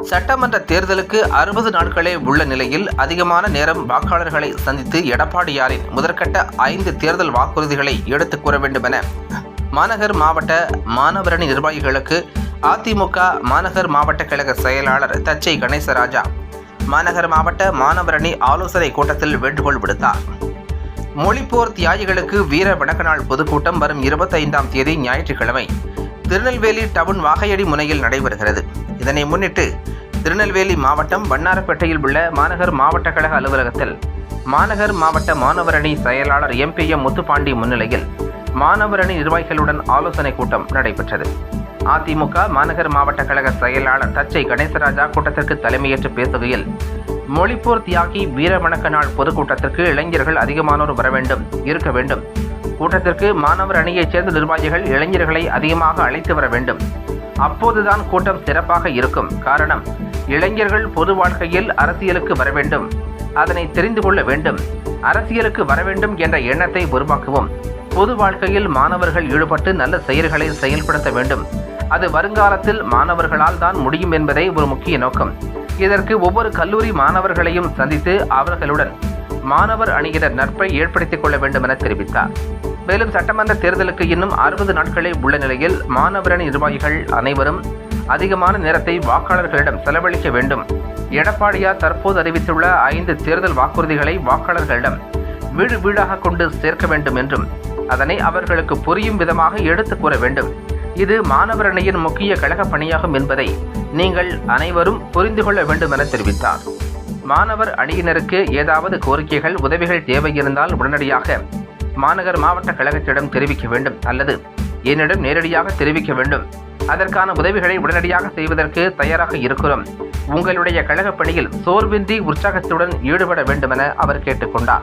சட்டமன்ற தேர்தலுக்கு அறுபது நாட்களே உள்ள நிலையில் அதிகமான நேரம் வாக்காளர்களை சந்தித்து எடப்பாடியாரின் முதற்கட்ட ஐந்து தேர்தல் வாக்குறுதிகளை எடுத்துக் கூற வேண்டுமென மாநகர் மாவட்ட மாணவரணி நிர்வாகிகளுக்கு அதிமுக மாநகர் மாவட்ட கழக செயலாளர் தச்சை கணேசராஜா மாநகர் மாவட்ட மாணவரணி ஆலோசனை கூட்டத்தில் வேண்டுகோள் விடுத்தார். மொழிப்போர் தியாகிகளுக்கு வீர வணக்க நாள் பொதுக்கூட்டம் வரும் இருபத்தைந்தாம் தேதி ஞாயிற்றுக்கிழமை. திருநெல்வேலி டவுன் வாகையடி முனையில் நடைபெறுகிறது. இதனை முன்னிட்டு திருநெல்வேலி மாவட்டம் வண்ணாரப்பேட்டையில் உள்ள மாநகர் மாவட்ட கழக அலுவலகத்தில் மாநகர் மாவட்ட மாணவரணி செயலாளர் எம்பிஎம் முத்துப்பாண்டி முன்னிலையில் மாணவரணி நிர்வாகிகளுடன் ஆலோசனை கூட்டம் நடைபெற்றது. அதிமுக மாநகர் மாவட்ட கழக செயலாளர் தச்சை கணேசராஜா கூட்டத்திற்கு தலைமையேற்று பேசுகையில் மொழிப்போர் தியாகி வீரவணக்க நாள் பொதுக்கூட்டத்திற்கு இளைஞர்கள் அதிகமானோர் வர வேண்டும் இருக்க வேண்டும். கூட்டத்திற்கு மாணவர் அணியைச் சேர்ந்த நிர்வாகிகள் இளைஞர்களை அதிகமாக அழைத்து வர வேண்டும். அப்போதுதான் கூட்டம் சிறப்பாக இருக்கும். காரணம் இளைஞர்கள் பொது வாழ்க்கையில் அரசியலுக்கு வர வேண்டும். அதனை தெரிந்து கொள்ள வேண்டும். அரசியலுக்கு வர வேண்டும் என்ற எண்ணத்தை உருவாக்குவோம். பொது வாழ்க்கையில் மாணவர்கள் ஈடுபட்டு நல்ல செயல்களை செயல்படுத்த வேண்டும். அது வருங்காலத்தில் மாணவர்களால் தான் முடியும் என்பதே ஒரு முக்கிய நோக்கம். இதற்கு ஒவ்வொரு கல்லூரி மாணவர்களையும் சந்தித்து அவர்களுடன் மாணவர் அணியினர் நட்பை ஏற்படுத்திக் கொள்ள வேண்டும் என தெரிவித்தார். மேலும் சட்டமன்ற தேர்தலுக்கு இன்னும் அறுபது நாட்களே உள்ள நிலையில் மாணவரணி நிர்வாகிகள் அனைவரும் அதிகமான நேரத்தை வாக்காளர்களிடம் செலவழிக்க வேண்டும். எடப்பாடியார் தற்போது அறிவித்துள்ள ஐந்து தேர்தல் வாக்குறுதிகளை வாக்காளர்களிடம் வீடு வீடாக கொண்டு சேர்க்க வேண்டும் என்றும் அதனை அவர்களுக்கு புரியும் விதமாக எடுத்துக் கூற வேண்டும். இது மாணவர் அணியின் முக்கிய கழக பணியாகும் என்பதை நீங்கள் அனைவரும் புரிந்து கொள்ள வேண்டும் என தெரிவித்தார். மாணவர் அணியினருக்கு ஏதாவது கோரிக்கைகள் உதவிகள் தேவை இருந்தால் உடனடியாக மாநகர் மாவட்ட கழகத்திடம் தெரிவிக்க வேண்டும் அல்லது என்னிடம் நேரடியாக தெரிவிக்க வேண்டும். அதற்கான உதவிகளை உடனடியாக செய்வதற்கு தயாராக இருக்கிறோம். உங்களுடைய கழகப் பணியில் சோர்வின்றி உற்சாகத்துடன் ஈடுபட வேண்டுமென அவர் கேட்டுக்கொண்டார்.